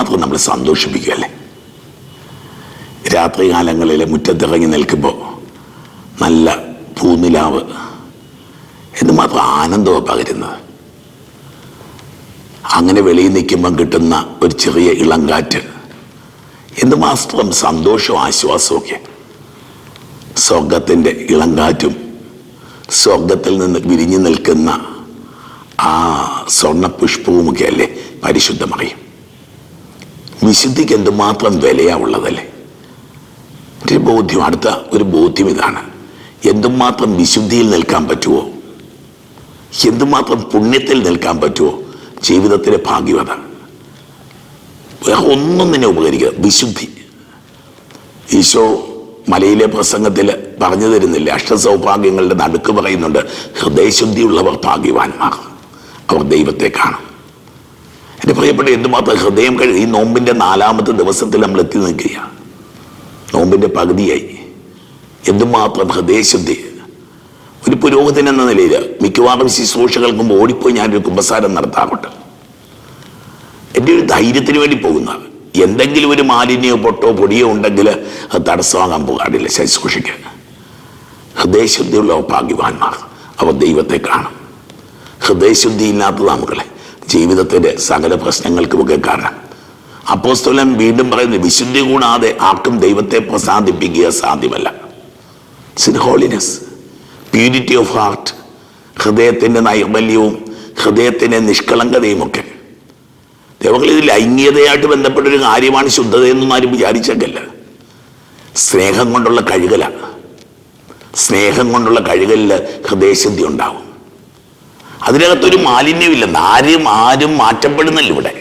എന്തുമാത്രം നമ്മൾ സന്തോഷിപ്പിക്കുകയല്ലേ? രാത്രികാലങ്ങളിൽ മുറ്റത്തിറങ്ങി നിൽക്കുമ്പോൾ നല്ല പൂനിലാവ് എന്തുമാത്രം ആനന്ദമാണ് പകരുന്നത്. അങ്ങനെ വെളിയിൽ നിൽക്കുമ്പം കിട്ടുന്ന ഒരു ചെറിയ ഇളങ്കാറ്റ് എന്തുമാത്രം സന്തോഷവും ആശ്വാസമൊക്കെ സ്വർഗത്തിന്റെ സ്വർഗത്തിന്റെ ഇളങ്കാറ്റും സ്വർഗത്തിൽ നിന്ന് വിരിഞ്ഞു നിൽക്കുന്ന ആ സ്വർണ പുഷ്പവുമൊക്കെ അല്ലേ പരിശുദ്ധമറിയും? വിശുദ്ധിക്ക് എന്തുമാത്രം വിലയാ ഉള്ളതല്ലേ ഒരു ബോധ്യം. അടുത്ത ഒരു ബോധ്യം ഇതാണ്. എന്തുമാത്രം വിശുദ്ധിയിൽ നിൽക്കാൻ പറ്റുമോ എന്തുമാത്രം പുണ്യത്തിൽ നിൽക്കാൻ പറ്റുമോ ജീവിതത്തിലെ ഭാഗ്യം വേറെ ഒന്നും നിന്നെ ഉപകരിക്കുക വിശുദ്ധി. ഈശോ മലയിലെ പ്രസംഗത്തിൽ പറഞ്ഞു തരുന്നില്ല. അഷ്ടസൗഭാഗ്യങ്ങളുടെ നടുക്ക് പറയുന്നുണ്ട് ഹൃദയശുദ്ധിയുള്ളവർ ഭാഗ്യവാന്മാർ. അവർ ദൈവത്തെ കാണും. എന്റെ പ്രിയപ്പെട്ട എന്തുമാത്രം ഹൃദയം കഴി ഈ നോമ്പിന്റെ നാലാമത്തെ ദിവസത്തിൽ നമ്മൾ എത്തി നിൽക്കുകയാണ്. നോമ്പിന്റെ പകുതിയായി. എന്തുമാത്രം ഹൃദയശുദ്ധി. ഒരു പുരോഹിതൻ എന്ന നിലയിൽ മിക്കവാറും ശുശ്രൂഷകൾക്കും ഓടിപ്പോയി ഞാനൊരു കുമ്പസാരം നടത്താറുണ്ട്. എന്റെ ഒരു ധൈര്യത്തിന് വേണ്ടി പോകുന്ന എന്തെങ്കിലും ഒരു മാലിന്യോ പൊട്ടോ പൊടിയോ ഉണ്ടെങ്കിൽ അത് തടസ്സമാകാൻ പോകാറില്ല ശുശ്രൂഷയ്ക്ക്. ഹൃദയശുദ്ധിയുള്ള ഭാഗ്യവാന്മാർ അവർ ദൈവത്തെ കാണും. ഹൃദയശുദ്ധി ഇല്ലാത്തതാണ് നമുക്കളെ ജീവിതത്തിന്റെ സകല പ്രശ്നങ്ങൾക്കുമൊക്കെ കാരണം. അപ്പോസ്തലൻ വീണ്ടും പറയുന്നത് വിശുദ്ധി കൂടാതെ ആർക്കും ദൈവത്തെ പ്രസാദിപ്പിക്കുക സാധ്യമല്ല. ഹോളിനെസ് പ്യൂരിറ്റി ഓഫ് ഹാർട്ട് ഹൃദയത്തിന്റെ നൈർമല്യവും ഹൃദയത്തിന്റെ നിഷ്കളങ്കതയും ഒക്കെ. ദൈവങ്ങൾ ഇത് ലൈംഗികതയായിട്ട് ബന്ധപ്പെട്ടൊരു കാര്യമാണ് ശുദ്ധതയെന്നും ആരും വിചാരിച്ചേക്കല്ല. സ്നേഹം കൊണ്ടുള്ള കഴുകല സ്നേഹം കൊണ്ടുള്ള കഴുകലിൽ ഹൃദയശുദ്ധി ഉണ്ടാവും. അതിനകത്തൊരു മാലിന്യമില്ല. ആരും ആരും മാറ്റപ്പെടുന്നില്ല ഇവിടെ.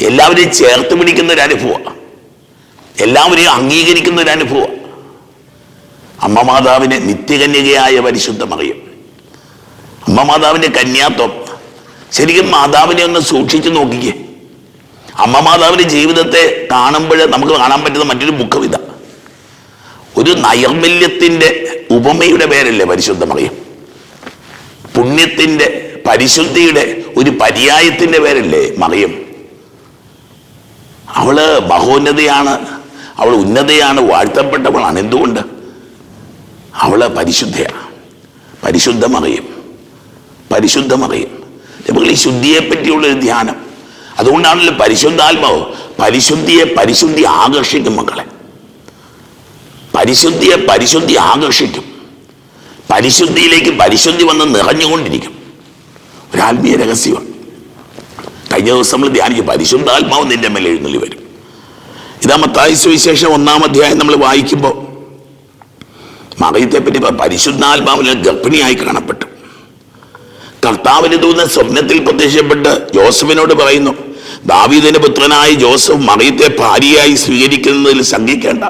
എല്ലാവരെയും ചേർത്ത് പിടിക്കുന്ന ഒരു അനുഭവമാണ് എല്ലാവരെയും അംഗീകരിക്കുന്ന ഒരു അനുഭവമാണ് അമ്മ മാതാവിനെ നിത്യകന്യകയായ പരിശുദ്ധ അറിയും അമ്മ മാതാവിന്റെ കന്യാത്വം. ശരിക്കും മാതാവിനെ ഒന്ന് സൂക്ഷിച്ചു നോക്കിക്കേ. അമ്മ മാതാവിന്റെ ജീവിതത്തെ കാണുമ്പോൾ നമുക്ക് കാണാൻ പറ്റുന്ന മറ്റൊരു മുഖം ഒരു നൈർമല്യത്തിന്റെ ഉപമയുടെ പേരല്ലേ പരിശുദ്ധ മറിയം പുണ്യത്തിന്റെ പരിശുദ്ധിയുടെ ഒരു പര്യായത്തിന്റെ പേരല്ലേ മറിയം. അവൾ മഹോന്നതയാണ് അവൾ ഉന്നതയാണ് വാഴ്ത്തപ്പെട്ടവളാണ്. എന്തുകൊണ്ട്? അവൾ പരിശുദ്ധയാണ്. പരിശുദ്ധമറിയും പരിശുദ്ധമറിയും നമ്മൾ ഈ ശുദ്ധിയെ പറ്റിയുള്ള ഒരു ധ്യാനം. അതുകൊണ്ടാണല്ലോ പരിശുദ്ധാത്മാവ് പരിശുദ്ധിയെ പരിശുദ്ധി ആകർഷിക്കും മക്കളെ. പരിശുദ്ധിയെ പരിശുദ്ധി ആകർഷിക്കും. പരിശുദ്ധിയിലേക്ക് പരിശുദ്ധി വന്ന് നിറഞ്ഞുകൊണ്ടിരിക്കും. ഒരു ആത്മീയ രഹസ്യമാണ്. കഴിഞ്ഞ ദിവസം നമ്മൾ ധ്യാനിക്കും പരിശുദ്ധാത്മാവ് നിന്റെ മേലെ എഴുന്നള്ളി വരും. ഇതാ മത്തായി സുവിശേഷം ഒന്നാം അധ്യായം നമ്മൾ വായിക്കുമ്പോൾ മറിയത്തെ പറ്റി പരിശുദ്ധാത്മാവിന് ഗർഭിണിയായി കാണപ്പെട്ടു. കർത്താവിന് തോന്നുന്ന സ്വപ്നത്തിൽ പ്രത്യക്ഷപ്പെട്ട് ജോസഫിനോട് പറയുന്നു ദാവീദിന്റെ പുത്രനായ ജോസഫ് മറിയത്തെ ഭാര്യയായി സ്വീകരിക്കുന്നതിൽ ശങ്കിക്കേണ്ട.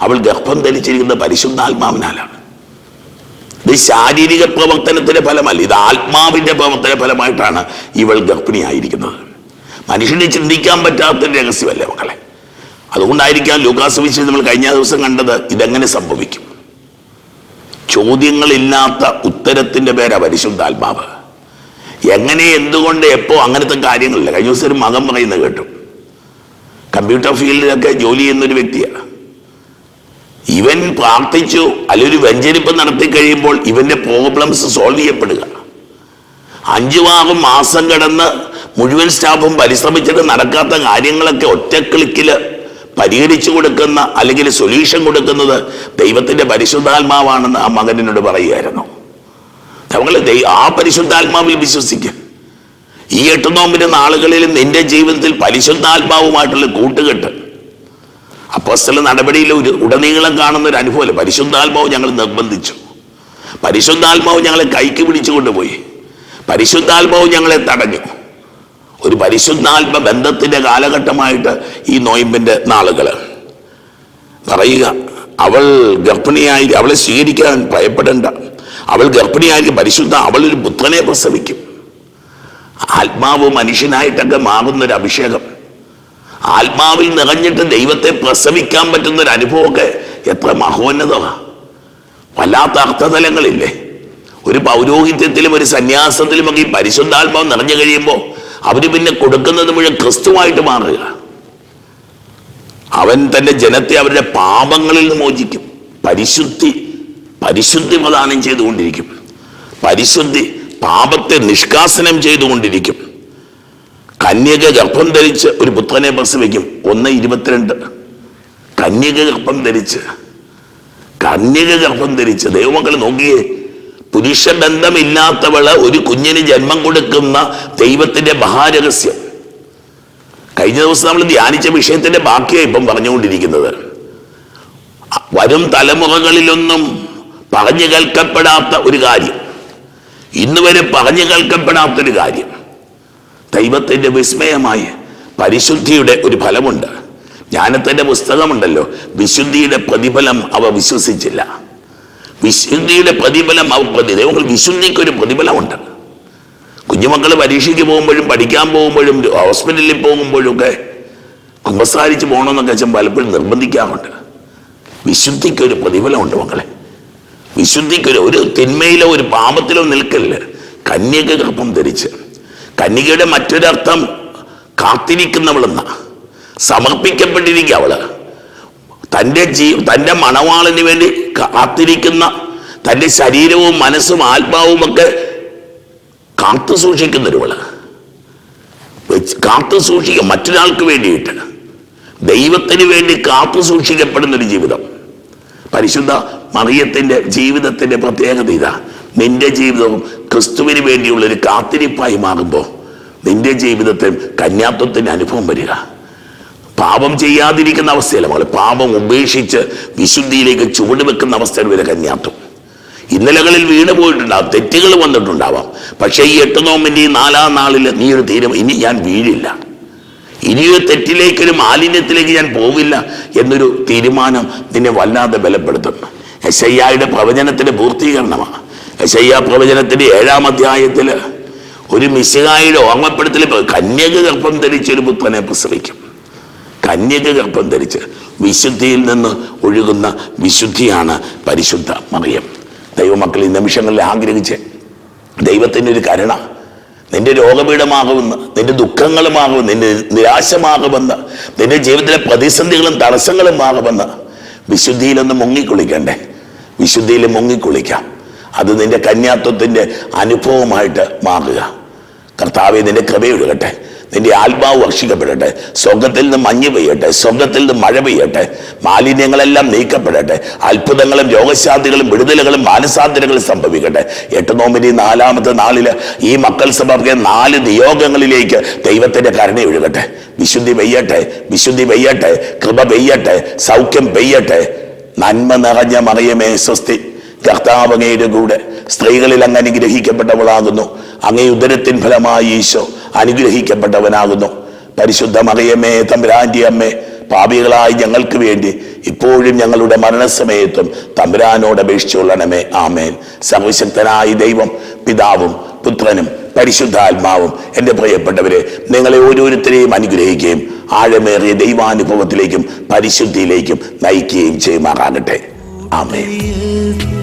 അവൾ ഗർഭം ധരിച്ചിരിക്കുന്ന പരിശുദ്ധാത്മാവിനാലാണ്. ഇത് ശാരീരിക പ്രവർത്തനത്തിന്റെ ഫലമല്ല. ഇത് ആത്മാവിന്റെ പ്രവർത്തന ഫലമായിട്ടാണ് ഇവൾ ഗർഭിണിയായിരിക്കുന്നത്. മനുഷ്യനെ ചിന്തിക്കാൻ പറ്റാത്ത രഹസ്യമല്ലേ മക്കളെ? അതുകൊണ്ടായിരിക്കാം ലൂക്കാസ് വിഷയം നമ്മൾ കഴിഞ്ഞ ദിവസം കണ്ടത് ഇതെങ്ങനെ സംഭവിക്കും. ചോദ്യങ്ങളില്ലാത്ത ഉത്തരത്തിന്റെ പേരാ പരിശുദ്ധാത്മാവ്. എങ്ങനെ എന്തുകൊണ്ട് എപ്പോ അങ്ങനത്തെ കാര്യങ്ങളില്ല. കഴിഞ്ഞ ദിവസം ഒരു മകൻ പറയുന്നത് കേട്ടു. കമ്പ്യൂട്ടർ ഫീൽഡിലൊക്കെ ജോലി ചെയ്യുന്ന ഒരു വ്യക്തിയാണ് ഇവൻ പ്രാർത്ഥിച്ചു അല്ലെങ്കിൽ ഒരു വെഞ്ചരിപ്പ് നടത്തി കഴിയുമ്പോൾ ഇവന്റെ പ്രോബ്ലംസ് സോൾവ് ചെയ്യപ്പെടുക. അഞ്ചു ആറും മാസം കിടന്ന് മുഴുവൻ സ്റ്റാഫും പരിശ്രമിച്ചിട്ട് നടക്കാത്ത കാര്യങ്ങളൊക്കെ ഒറ്റ ക്ലിക്കിൽ പരിഹരിച്ചു കൊടുക്കുന്ന അല്ലെങ്കിൽ സൊല്യൂഷൻ കൊടുക്കുന്നത് ദൈവത്തിന്റെ പരിശുദ്ധാത്മാവാണെന്ന് ആ മകനോട് പറയുമായിരുന്നു ഞങ്ങൾ ആ പരിശുദ്ധാത്മാവിൽ വിശ്വസിക്കുക ഈ എട്ട് നോമ്പിന്റെ നാളുകളിൽ നിന്റെ ജീവിതത്തിൽ പരിശുദ്ധാത്മാവുമായിട്ടുള്ള കൂട്ടുകെട്ട് അപ്പോസ്തല നടപടിയിൽ ഒരു ഉടനീളം കാണുന്ന ഒരു അനുഭവമല്ല? പരിശുദ്ധാത്മാവ് ഞങ്ങൾ നിർബന്ധിച്ചു. പരിശുദ്ധാത്മാവ് ഞങ്ങളെ കൈക്ക് പിടിച്ചു കൊണ്ടുപോയി. പരിശുദ്ധാത്മാവ് ഞങ്ങളെ തടഞ്ഞു. ഒരു പരിശുദ്ധാത്മ ബന്ധത്തിന്റെ കാലഘട്ടമായിട്ട് ഈ നോയമ്പിന്റെ നാളുകൾ പറയുക അവൾ ഗർഭിണിയായി അവളെ സ്വീകരിക്കാൻ ഭയപ്പെടേണ്ട. അവൾ ഗർഭിണിയായിരിക്കും പരിശുദ്ധ അവളൊരു പുത്രനെ പ്രസവിക്കും. ആത്മാവ് മനുഷ്യനായിട്ടൊക്കെ മാറുന്നൊരു അഭിഷേകം ആത്മാവിൽ നിറഞ്ഞിട്ട് ദൈവത്തെ പ്രസവിക്കാൻ പറ്റുന്ന ഒരു അനുഭവമൊക്കെ എത്ര മഹോന്നതമാണ് വല്ലാത്ത അർത്ഥതലങ്ങളില്ലേ. ഒരു പൗരോഹിത്യത്തിലും ഒരു സന്യാസത്തിലുമൊക്കെ ഈ പരിശുദ്ധാത്മാവ് നിറഞ്ഞു കഴിയുമ്പോൾ അവർ പിന്നെ കൊടുക്കുന്നത് മുഴുവൻ ക്രിസ്തുവായിട്ട് മാറുക. അവൻ തന്റെ ജനത്തെ അവരുടെ പാപങ്ങളിൽ നിന്ന് മോചിക്കും. പരിശുദ്ധി പരിശുദ്ധി പ്രദാനം ചെയ്തുകൊണ്ടിരിക്കും. പരിശുദ്ധി പാപത്തെ നിഷ്കാസനം ചെയ്തുകൊണ്ടിരിക്കും. കന്യക ഗർഭം ധരിച്ച് ഒരു പുത്രനെ പ്രസവിക്കും ഒന്ന് ഇരുപത്തിരണ്ട്. കന്യക ഗർഭം ധരിച്ച്. കന്യക ഗർഭം ധരിച്ച്. ദൈവമക്കൾ നോക്കിയേ പുരുഷ ബന്ധമില്ലാത്തവൾ ഒരു കുഞ്ഞിന് ജന്മം കൊടുക്കുന്ന ദൈവത്തിന്റെ മഹാരഹസ്യം. കഴിഞ്ഞ ദിവസം നമ്മൾ ധ്യാനിച്ച വിഷയത്തിന്റെ ബാക്കിയാണ് ഇപ്പം പറഞ്ഞുകൊണ്ടിരിക്കുന്നത്. വരും തലമുറകളിലൊന്നും പറഞ്ഞു കേൾക്കപ്പെടാത്ത ഒരു കാര്യം. ഇന്നുവരെ പറഞ്ഞു കേൾക്കപ്പെടാത്തൊരു കാര്യം. ദൈവത്തിന്റെ വിസ്മയമായി പരിശുദ്ധിയുടെ ഒരു ഫലമുണ്ട്. ജ്ഞാനത്തിന്റെ പുസ്തകമുണ്ടല്ലോ. വിശുദ്ധിയുടെ പ്രതിഫലം അവ വിശ്വസിച്ചില്ല. വിശുദ്ധിയുടെ പ്രതിഫലം അവ പ്രതി ദൈവങ്ങൾ വിശുദ്ധിക്കൊരു പ്രതിഫലമുണ്ട്. കുഞ്ഞുമക്കൾ പരീക്ഷയ്ക്ക് പോകുമ്പോഴും പഠിക്കാൻ പോകുമ്പോഴും ഹോസ്പിറ്റലിൽ പോകുമ്പോഴും ഒക്കെ കുമ്പസാരിച്ച് പോകണമെന്നൊക്കെ വെച്ചാൽ പലപ്പോഴും നിർബന്ധിക്കാറുണ്ട്. വിശുദ്ധിക്കൊരു പ്രതിഫലമുണ്ട് മക്കളെ. വിശുദ്ധിക്കൊരു ഒരു തിന്മയിലോ ഒരു പാപത്തിലോ നിൽക്കല്ല കന്യക ഗർഭം ധരിച്ച്. കന്യകയുടെ മറ്റൊരർത്ഥം കാത്തിരിക്കുന്നവളെന്ന സമർപ്പിക്കപ്പെട്ടിരിക്കുക അവൾ. തന്റെ ജീ തന്റെ മണവാളിന് വേണ്ടി കാത്തിരിക്കുന്ന തന്റെ ശരീരവും മനസ്സും ആത്മാവും ഒക്കെ കാത്തു സൂക്ഷിക്കുന്നൊരുവൾ. കാത്തു സൂക്ഷിക്കുക മറ്റൊരാൾക്ക് വേണ്ടിയിട്ട്. ദൈവത്തിന് വേണ്ടി കാത്തു സൂക്ഷിക്കപ്പെടുന്നൊരു ജീവിതം. പരിശുദ്ധ മറിയത്തിന്റെ ജീവിതത്തിന്റെ പ്രത്യേകത ഇതാ. നിന്റെ ജീവിതവും ക്രിസ്തുവിന് വേണ്ടിയുള്ള ഒരു കാത്തിരിപ്പായി മാറുമ്പോൾ നിന്റെ ജീവിതത്തിൽ കന്യാത്വത്തിന്റെ അനുഭവം വരിക. പാപം ചെയ്യാതിരിക്കുന്ന അവസ്ഥയല്ല മകളെ. പാപം ഉപേക്ഷിച്ച് വിശുദ്ധിയിലേക്ക് ചുവട് വെക്കുന്ന അവസ്ഥയിൽ വരെ കന്യാത്വം. ഇന്നലകളിൽ വീണ് പോയിട്ടുണ്ടാവും തെറ്റുകൾ വന്നിട്ടുണ്ടാവാം. പക്ഷേ ഈ എട്ട് നോമ്പിന്റെ ഈ നാലാം നാളിൽ നീ ഒരു തീരും ഇനി ഞാൻ വീഴില്ല. ഇനിയൊരു തെറ്റിലേക്കൊരു മാലിന്യത്തിലേക്ക് ഞാൻ പോവില്ല എന്നൊരു തീരുമാനം നിന്നെ വല്ലാതെ ബലപ്പെടുത്തുന്നു. യശയ്യായുടെ പ്രവചനത്തിന്റെ പൂർത്തീകരണമാണ്. യശയ്യ പ്രവചനത്തിന്റെ ഏഴാം അധ്യായത്തിൽ ഒരു മിശിഹായുടെ ഓർമ്മപ്പെടുത്തൽ കന്യക ഗർഭം ധരിച്ചൊരു പുത്രനെ പ്രസവിക്കും. കന്യക ഗർഭം ധരിച്ച് വിശുദ്ധിയിൽ നിന്ന് ഒഴുകുന്ന വിശുദ്ധിയാണ് പരിശുദ്ധ മറിയം. ദൈവമക്കൾ ഈ നിമിഷങ്ങളിൽ ആഗ്രഹിച്ച് ദൈവത്തിന്റെ ഒരു കരുണ നിന്റെ രോഗപീഠമാകുമെന്ന് നിന്റെ ദുഃഖങ്ങളുമാകുമെന്ന് നിന്റെ നിരാശമാകുമെന്ന് നിന്റെ ജീവിതത്തിലെ പ്രതിസന്ധികളും തടസ്സങ്ങളും ആകുമെന്ന് വിശുദ്ധിയിലൊന്ന് മുങ്ങിക്കുളിക്കണ്ടേ? വിശുദ്ധിയിൽ മുങ്ങിക്കുളിക്കാം. അത് നിന്റെ കന്യാത്വത്തിന്റെ അനുഭവമായിട്ട് മാറുക. കർത്താവെ നിന്റെ കൃപയൊഴുകട്ടെ നിന്റെ ആത്മാവ് വർഷിക്കപ്പെടട്ടെ സ്വർഗത്തിൽ നിന്ന് മഞ്ഞ് പെയ്യട്ടെ. സ്വർഗത്തിൽ നിന്ന് മഴ പെയ്യട്ടെ. മാലിന്യങ്ങളെല്ലാം നീക്കപ്പെടട്ടെ. അത്ഭുതങ്ങളും രോഗശാന്തികളും വിടുതലുകളും മാനസാന്തരങ്ങളും സംഭവിക്കട്ടെ. എട്ട് നോമ്പിന്റെ ഈ നാലാമത്തെ നാളിൽ ഈ മക്കൾ സഭയ്ക്ക് നാല് നിയോഗങ്ങളിലേക്ക് ദൈവത്തിന്റെ കരുണ ഒഴുകട്ടെ. വിശുദ്ധി പെയ്യട്ടെ. വിശുദ്ധി പെയ്യട്ടെ. കൃപ പെയ്യട്ടെ. സൗഖ്യം പെയ്യട്ടെ. നന്മ നിറഞ്ഞ മറിയമേ സ്വസ്തി കർത്താവ് അങ്ങയുടെ കൂടെ സ്ത്രീകളിൽ അങ്ങ് അനുഗ്രഹിക്കപ്പെട്ടവളാകുന്നു. അങ്ങേ ഉദരത്തിൻ ഫലമായി ഈശോ അനുഗ്രഹിക്കപ്പെട്ടവനാകുന്നു. പരിശുദ്ധ മറിയമ്മേ തമ്പുരാന്റെ അമ്മേ പാപികളായി ഞങ്ങൾക്ക് വേണ്ടി ഇപ്പോഴും ഞങ്ങളുടെ മരണസമയത്തും തമ്പുരാനോട് അപേക്ഷിച്ചുകൊള്ളണമേ ആമേൻ. സർവശക്തനായ ദൈവം പിതാവും പുത്രനും പരിശുദ്ധാത്മാവും എന്റെ പ്രിയപ്പെട്ടവരെ നിങ്ങളെ ഓരോരുത്തരെയും അനുഗ്രഹിക്കുകയും ആഴമേറിയ ദൈവാനുഭവത്തിലേക്കും പരിശുദ്ധിയിലേക്കും നയിക്കുകയും ചെയ്യുമാറാകട്ടെ. ആമേൻ.